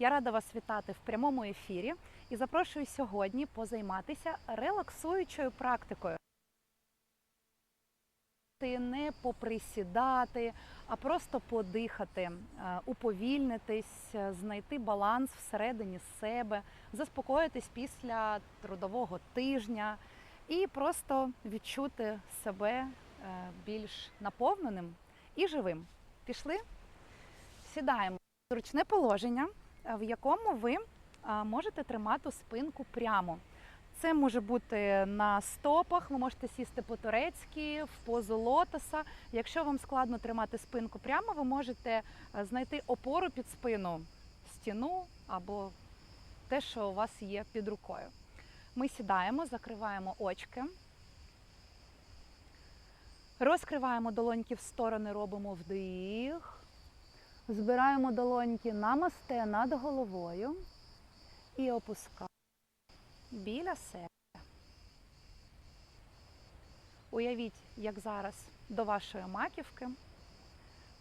Я рада вас вітати в прямому ефірі і запрошую сьогодні позайматися релаксуючою практикою. Не поприсідати, а просто подихати, е, уповільнитись, е, знайти баланс всередині себе, заспокоїтись після трудового тижня і просто відчути себе е, більш наповненим і живим. Пішли? Сідаємо зручне положення, в якому ви е, можете тримати спинку прямо. Це може бути на стопах, ви можете сісти по-турецьки, в позу лотоса. Якщо вам складно тримати спинку прямо, ви можете е, знайти опору під спину, стіну або те, що у вас є під рукою. Ми сідаємо, закриваємо очки. Розкриваємо долоньки в сторони, робимо вдих. Збираємо долоньки намасте над головою і опускаємо біля себе. Уявіть, як зараз до вашої маківки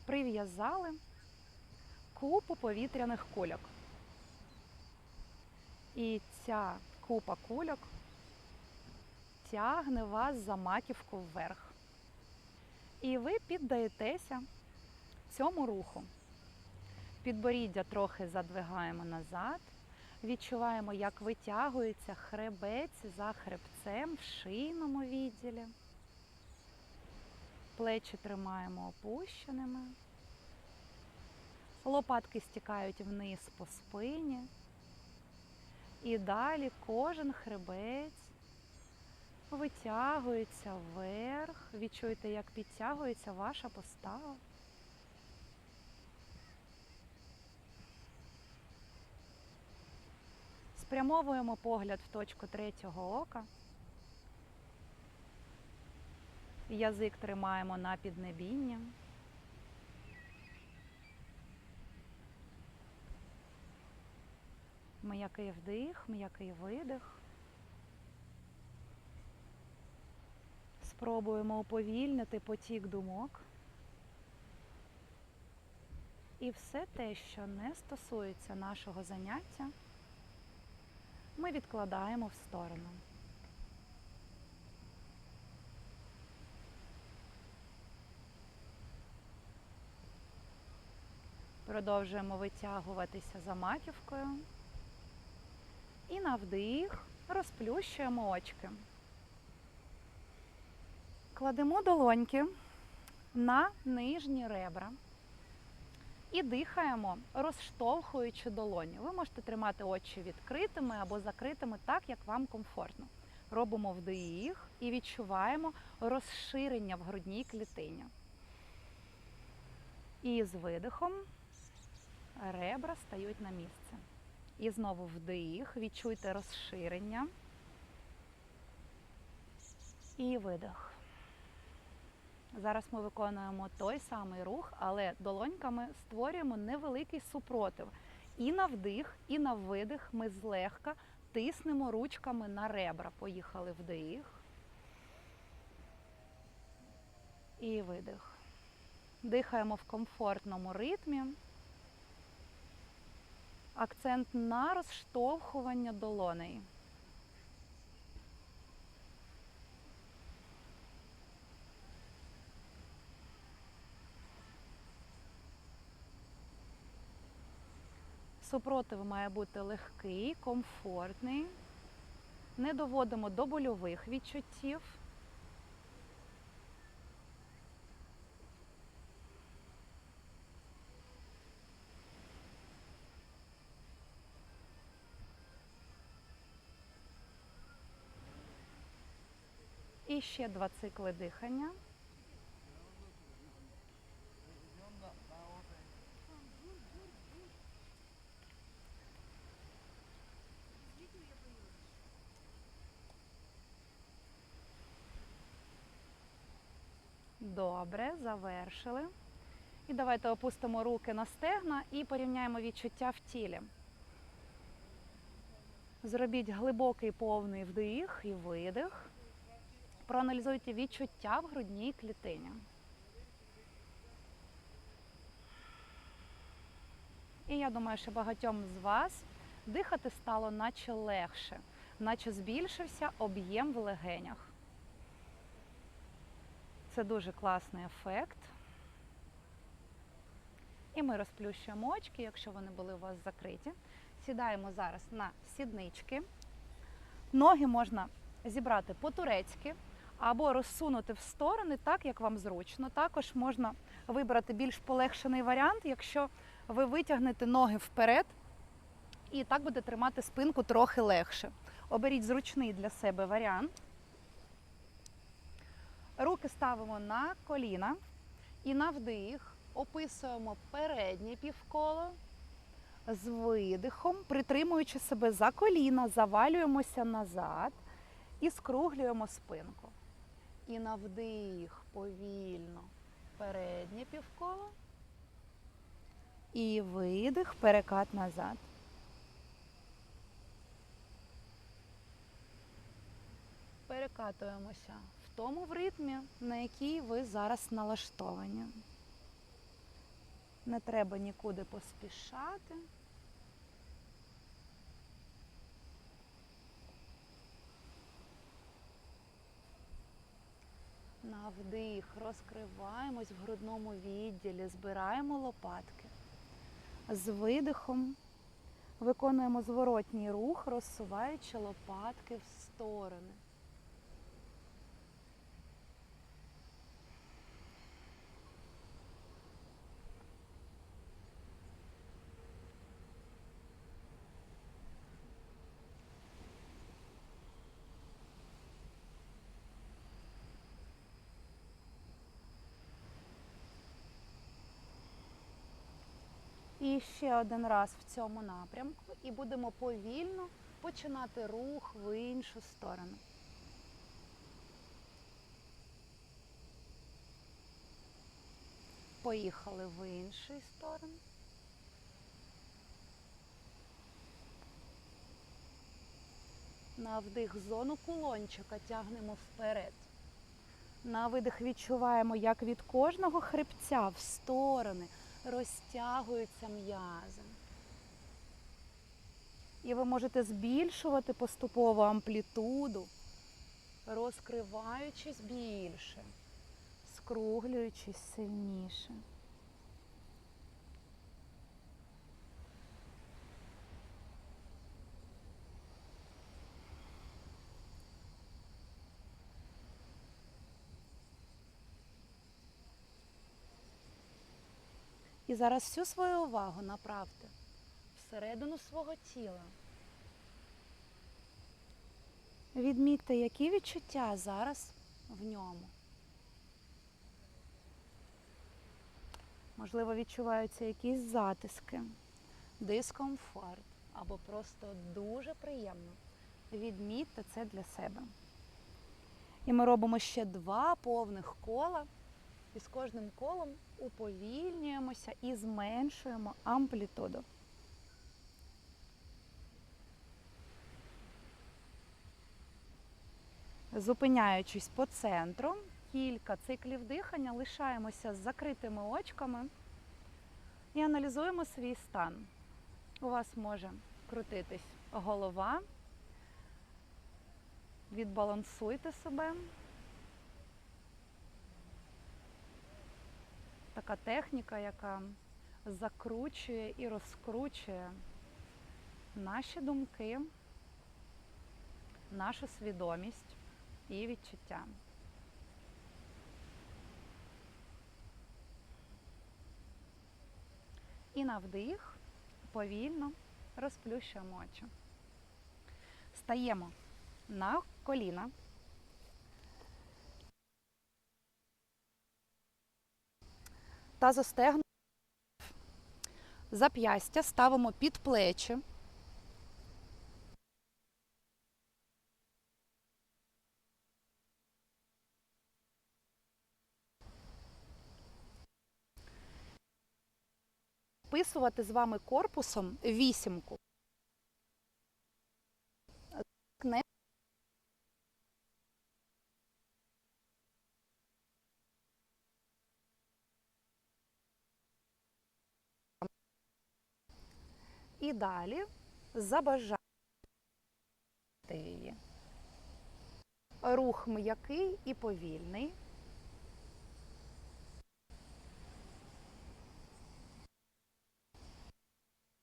прив'язали купу повітряних кульок. І ця купа кульок тягне вас за маківку вверх. І ви піддаєтеся цьому руху. Підборіддя трохи задвигаємо назад. Відчуваємо, як витягується хребець за хребцем в шийному відділі. Плечі тримаємо опущеними. Лопатки стікають вниз по спині. І далі кожен хребець витягується вверх. Відчуйте, як підтягується ваша постава. Спрямовуємо погляд в точку третього ока. Язик тримаємо на піднебінні. М'який вдих, м'який видих. Спробуємо уповільнити потік думок. І все те, що не стосується нашого заняття, ми відкладаємо в сторону. Продовжуємо витягуватися за маківкою. І на вдих розплющуємо очки. Кладемо долоньки на нижні ребра і дихаємо, розштовхуючи долоні. Ви можете тримати очі відкритими або закритими так, як вам комфортно. Робимо вдих і відчуваємо розширення в грудній клітині. І з видихом ребра стають на місце. І знову вдих, відчуйте розширення. І видих. Зараз ми виконуємо той самий рух, але долоньками створюємо невеликий супротив. І на вдих, і на видих ми злегка тиснемо ручками на ребра. Поїхали вдих. І видих. Дихаємо в комфортному ритмі. Акцент на розштовхування долоней. Супротив має бути легкий, комфортний. Не доводимо до больових відчуттів. І ще два цикли дихання. Добре, завершили. І давайте опустимо руки на стегна і порівняємо відчуття в тілі. Зробіть глибокий повний вдих і видих. Проаналізуйте відчуття в грудній клітині. І я думаю, що багатьом з вас дихати стало наче легше, наче збільшився об'єм в легенях. Це дуже класний ефект. І ми розплющуємо очки, якщо вони були у вас закриті. Сідаємо зараз на сіднички. Ноги можна зібрати по-турецьки або розсунути в сторони, так як вам зручно. Також можна вибрати більш полегшений варіант, якщо ви витягнете ноги вперед і так буде тримати спинку трохи легше. Оберіть зручний для себе варіант. Руки ставимо на коліна і на вдих описуємо переднє півколо з видихом, притримуючи себе за коліна, завалюємося назад і скруглюємо спинку. І на вдих повільно переднє півколо. І видих, перекат назад. Перекатуємося тому в ритмі, на який ви зараз налаштовані. Не треба нікуди поспішати. На вдих розкриваємось в грудному відділі, збираємо лопатки. З видихом виконуємо зворотній рух, розсуваючи лопатки в сторони. І ще один раз в цьому напрямку, і будемо повільно починати рух в іншу сторону. Поїхали в іншу сторону. На вдих зону кулончика тягнемо вперед. На видих відчуваємо, як від кожного хребця в сторони розтягуються м'язи. І ви можете збільшувати поступово амплітуду, розкриваючись більше, скруглюючись сильніше. Зараз всю свою увагу направте всередину свого тіла. Відмітьте, які відчуття зараз в ньому. Можливо, відчуваються якісь затиски, дискомфорт або просто дуже приємно. Відмітьте це для себе. І ми робимо ще два повних кола. І з кожним колом уповільнюємося і зменшуємо амплітуду. Зупиняючись по центру, кілька циклів дихання, лишаємося з закритими очками і аналізуємо свій стан. У вас може крутитись голова. Відбалансуйте себе. Така техніка, яка закручує і розкручує наші думки, нашу свідомість і відчуття. І на вдих повільно розплющуємо очі. Стаємо на коліна. Та застегнуто. Зап'ястя ставимо під плечі. Вписувати з вами корпусом вісімку. І далі забажайте її. Рух м'який і повільний.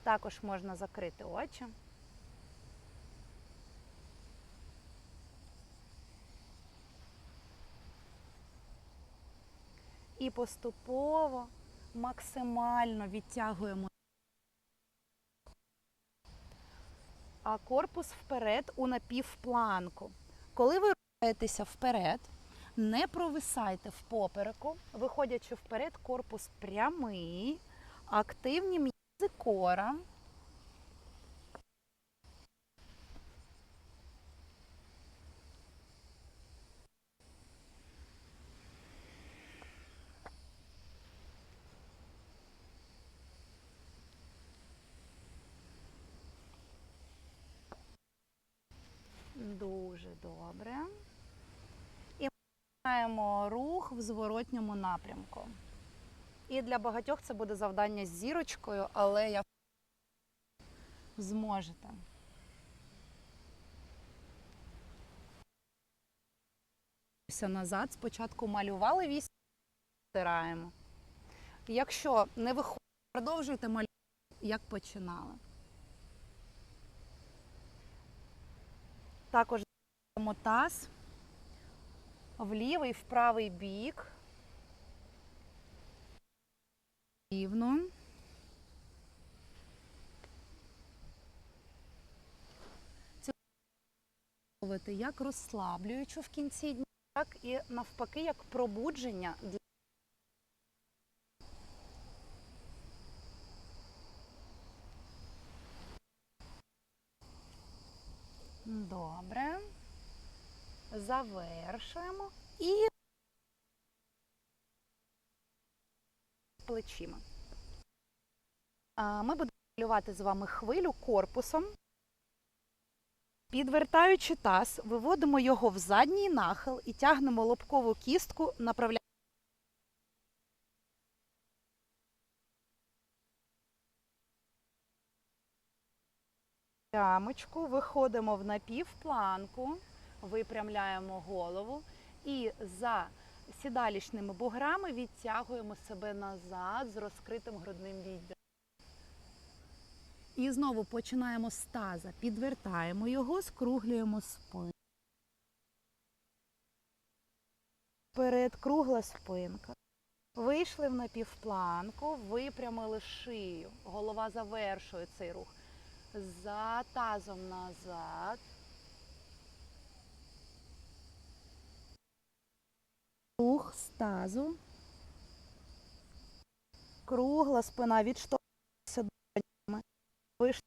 Також можна закрити очі. І поступово максимально відтягуємо а корпус вперед у напівпланку. Коли ви рухаєтеся вперед, не провисайте в попереку, виходячи вперед, корпус прямий, активні м'язи кора. Дуже добре. І ми маємо рух в зворотньому напрямку. І для багатьох це буде завдання з зірочкою, але я зможете. Назад. Спочатку малювали вісім, стираємо. Якщо не виходить, продовжуйте малювати, як починали. Також даємо таз в лівий, в правий бік. Рівно. Як розслаблюючу в кінці дня, так і навпаки, як пробудження для Добре. Завершуємо і плечима. Ми будемо малювати з вами хвилю корпусом. Підвертаючи таз, виводимо його в задній нахил і тягнемо лобкову кістку, направляємо. Ямочку, виходимо в напівпланку, випрямляємо голову і за сідалічними буграми відтягуємо себе назад з розкритим грудним відділом. І знову починаємо з таза, підвертаємо його, скруглюємо спину. Вперед кругла спинка. Вийшли в напівпланку, випрямили шию. Голова завершує цей рух. За тазом назад. Рух з тазу. Кругла спина відштовхується долонями. Вийшли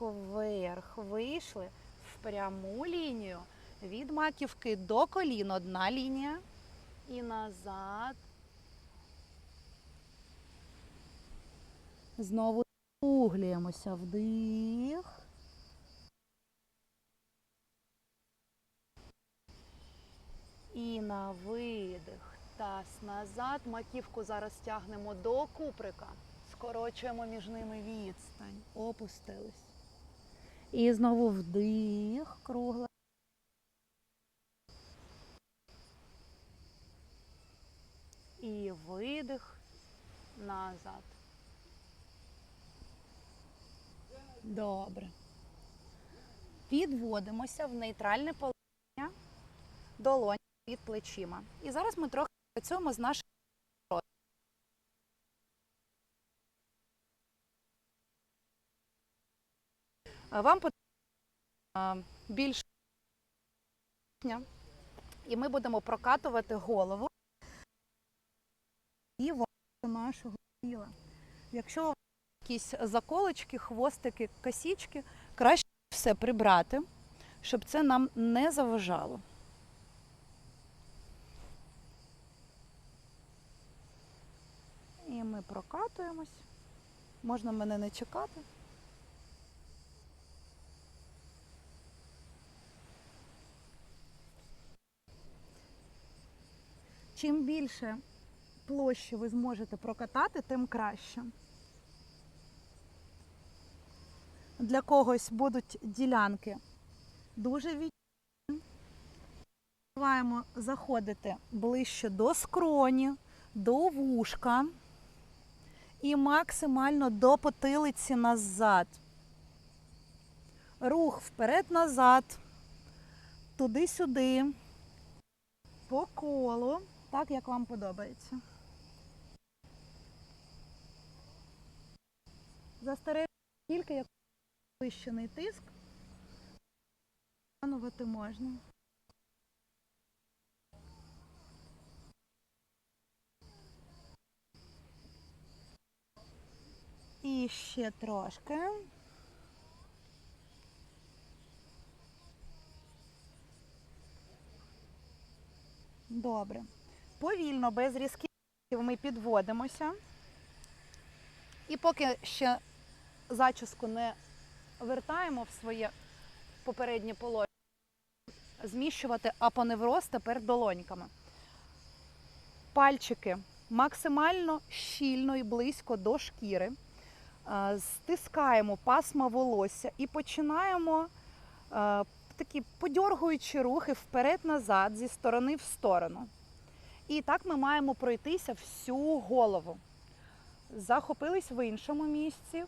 вверх. Вийшли в пряму лінію. Від маківки до колін одна лінія. І назад. Знову Углюємося вдих. І на видих. Таз назад. Маківку зараз тягнемо до куприка. Скорочуємо між ними відстань. Опустились. І знову вдих. Кругла. І видих назад. Добре. Підводимося в нейтральне положення долоні під плечима. І зараз ми трохи працюємо з нашим. Вам потрібно більше і ми будемо прокатувати голову і нашого тіла. Якщо якісь заколочки, хвостики, косічки, краще все прибрати, щоб це нам не заважало. І ми прокатуємось. Можна мене не чекати. Чим більше площі ви зможете прокатати, тим краще. Для когось будуть ділянки дуже відчутні. Маємо заходити ближче до скроні, до вушка і максимально до потилиці назад. Рух вперед-назад, туди-сюди, по колу, так як вам подобається. Застереження тільки як підвищений тиск, виконувати можна. І ще трошки. Добре. Повільно, без різких ми підводимося. І поки ще зачіску не вертаємо в своє попереднє положення, зміщувати апоневроз тепер долоньками. Пальчики максимально щільно і близько до шкіри. Е, Стискаємо пасма волосся і починаємо е, такі подьоргуючі рухи вперед-назад зі сторони в сторону. І так ми маємо пройтися всю голову. Захопились в іншому місці,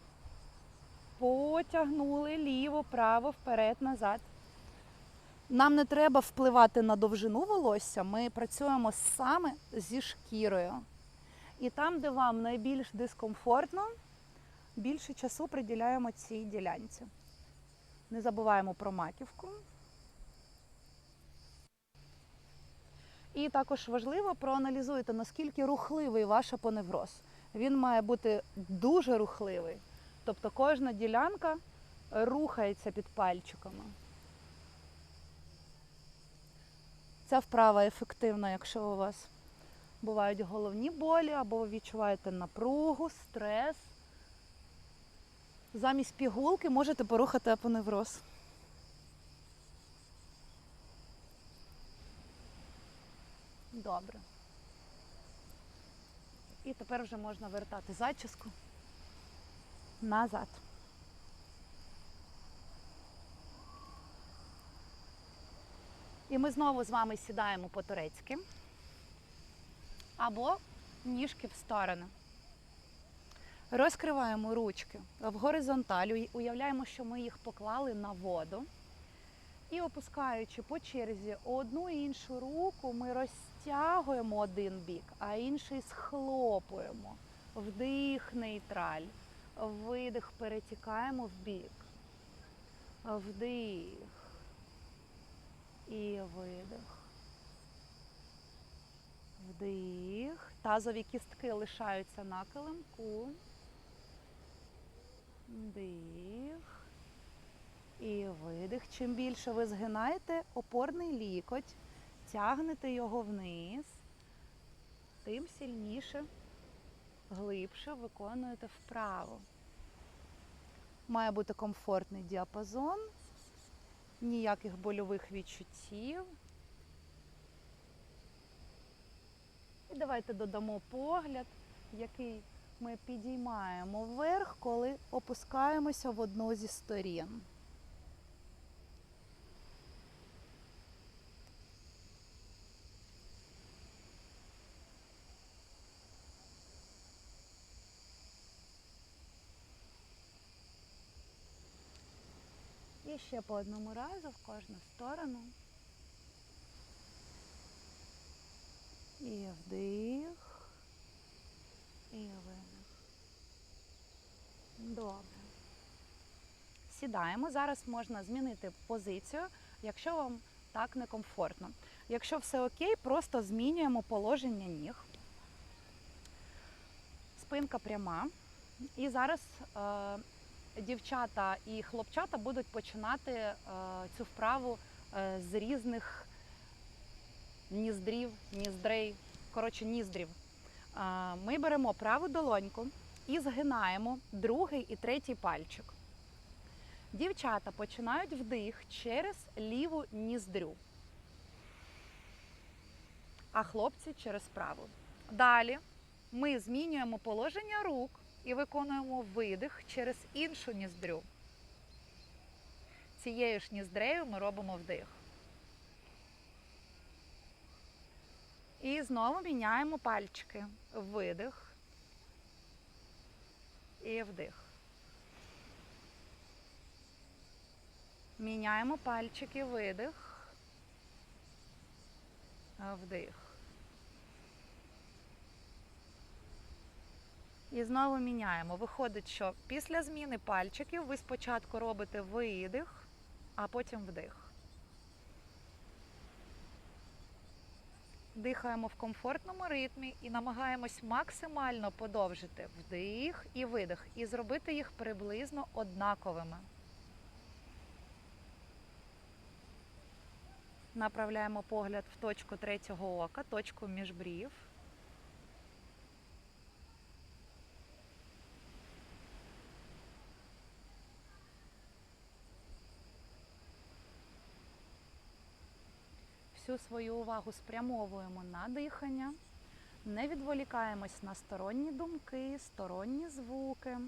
потягнули ліво, право, вперед, назад. Нам не треба впливати на довжину волосся, ми працюємо саме зі шкірою. І там, де вам найбільш дискомфортно, більше часу приділяємо цій ділянці. Не забуваємо про маківку. І також важливо проаналізуйте, наскільки рухливий ваш апоневроз. Він має бути дуже рухливий. Тобто кожна ділянка рухається під пальчиками. Ця вправа ефективна, якщо у вас бувають головні болі або ви відчуваєте напругу, стрес. Замість пігулки можете порухати апоневроз. Добре. І тепер вже можна вертати зачіску назад. І ми знову з вами сідаємо по-турецьки або ніжки в сторони. Розкриваємо ручки в горизонталю, уявляємо, що ми їх поклали на воду. І опускаючи по черзі одну і іншу руку, ми розтягуємо один бік, а інший схлопуємо. Вдих, нейтраль. Видих, перетікаємо в бік. Вдих. І видих. Вдих. Тазові кістки лишаються на килимку. Вдих. І видих. Чим більше ви згинаєте опорний лікоть, тягнете його вниз, тим сильніше, глибше виконуєте вправо. Має бути комфортний діапазон, ніяких больових відчуттів. І давайте додамо погляд, який ми підіймаємо вверх, коли опускаємося в одну зі сторін. Ще по одному разу в кожну сторону. І вдих. І видих. Добре. Сідаємо. Зараз можна змінити позицію, якщо вам так некомфортно. Якщо все окей, просто змінюємо положення ніг. Спинка пряма. І зараз е, дівчата і хлопчата будуть починати е, цю вправу е, з різних ніздрів, ніздрей, коротше, ніздрів. Е, Ми беремо праву долоньку і згинаємо другий і третій пальчик. Дівчата починають вдих через ліву ніздрю, а хлопці через праву. Далі ми змінюємо положення рук і виконуємо видих через іншу ніздрю. цією ж ніздрею ми робимо вдих. І знову міняємо пальчики. Видих і вдих. Міняємо пальчики, видих, вдих. І знову міняємо. Виходить, що після зміни пальчиків ви спочатку робите видих, а потім вдих. Дихаємо в комфортному ритмі і намагаємось максимально подовжити вдих і видих, і зробити їх приблизно однаковими. Направляємо погляд в точку третього ока, точку міжбрів. Всю свою увагу спрямовуємо на дихання, не відволікаємось на сторонні думки, сторонні звуки.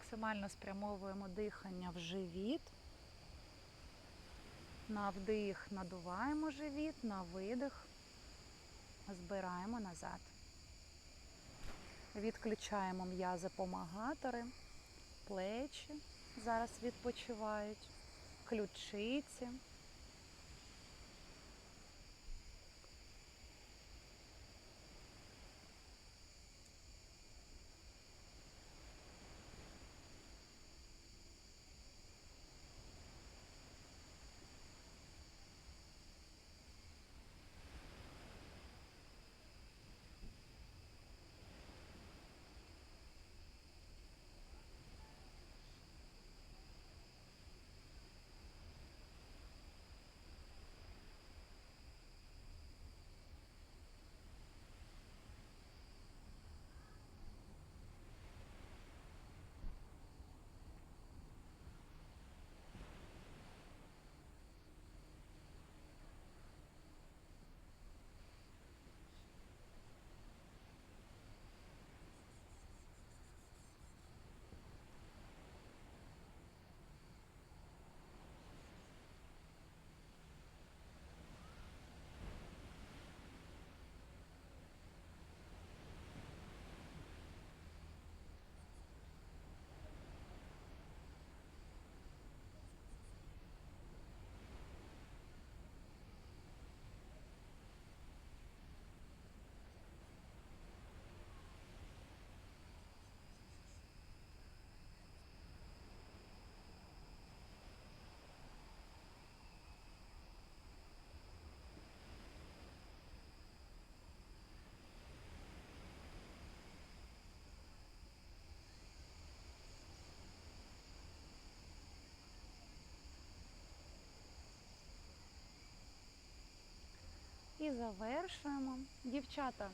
Максимально спрямовуємо дихання в живіт. На вдих надуваємо живіт, на видих збираємо назад. Відключаємо м'язи помагатори, плечі зараз відпочивають, ключиці. Завершуємо. Дівчата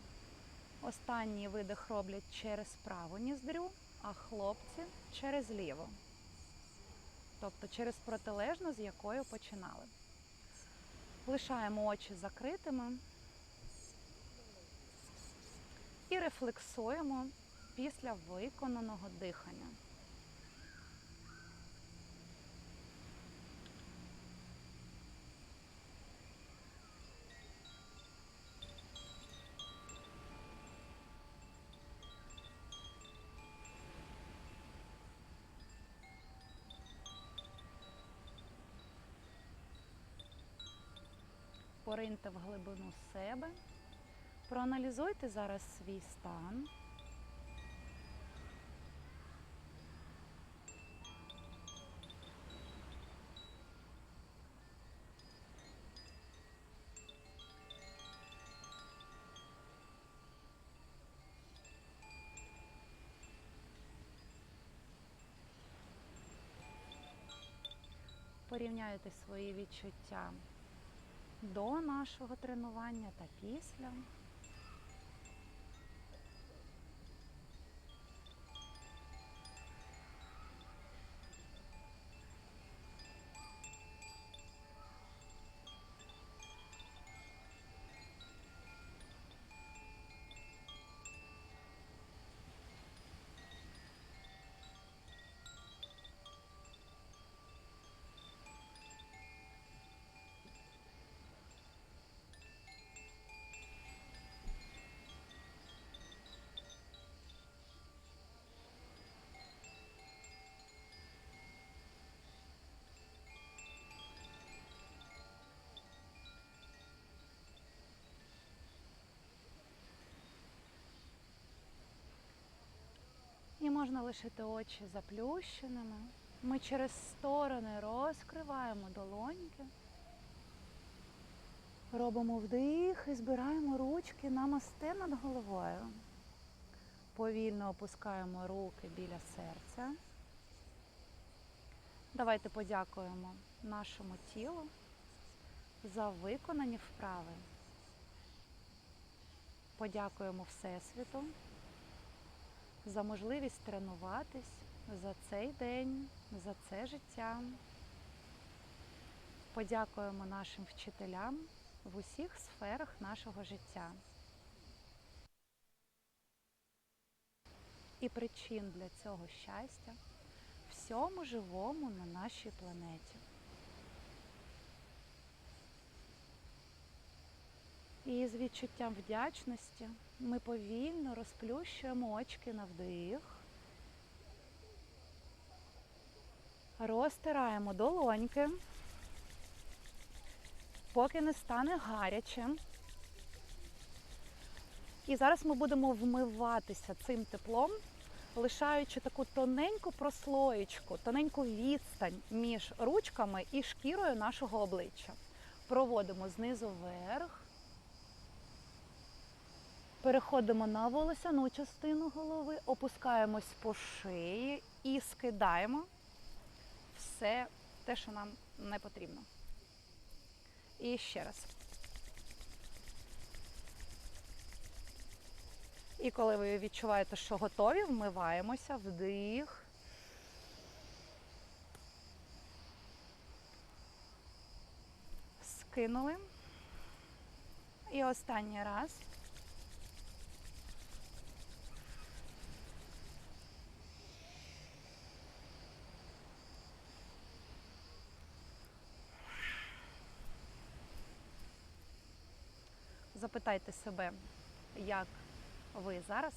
останній видих роблять через праву ніздрю, а хлопці через ліву. Тобто через протилежну, з якою починали. Лишаємо очі закритими. І рефлексуємо після виконаного дихання. Пориньте в глибину себе, проаналізуйте зараз свій стан. Порівняйте свої відчуття до нашого тренування та після. Можна лишити очі заплющеними. Ми через сторони розкриваємо долоньки. Робимо вдих і збираємо ручки намасте над головою. Повільно опускаємо руки біля серця. Давайте подякуємо нашому тілу за виконані вправи. Подякуємо Всесвіту за можливість тренуватись за цей день, за це життя. Подякуємо нашим вчителям в усіх сферах нашого життя. І причин для цього щастя всьому живому на нашій планеті. І з відчуттям вдячності ми повільно розплющуємо очки на вдих. Розтираємо долоньки, поки не стане гаряче. І зараз ми будемо вмиватися цим теплом, лишаючи таку тоненьку прослоєчку, тоненьку відстань між ручками і шкірою нашого обличчя. Проводимо знизу вверх. Переходимо на волосяну частину голови, опускаємось по шиї і скидаємо все те, що нам не потрібно. І ще раз. І коли ви відчуваєте, що готові, вмиваємося, вдих. Скинули. І останній раз. Запитайте себе, як ви зараз,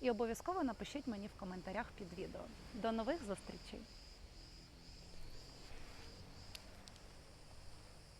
і обов'язково напишіть мені в коментарях під відео. До нових зустрічей!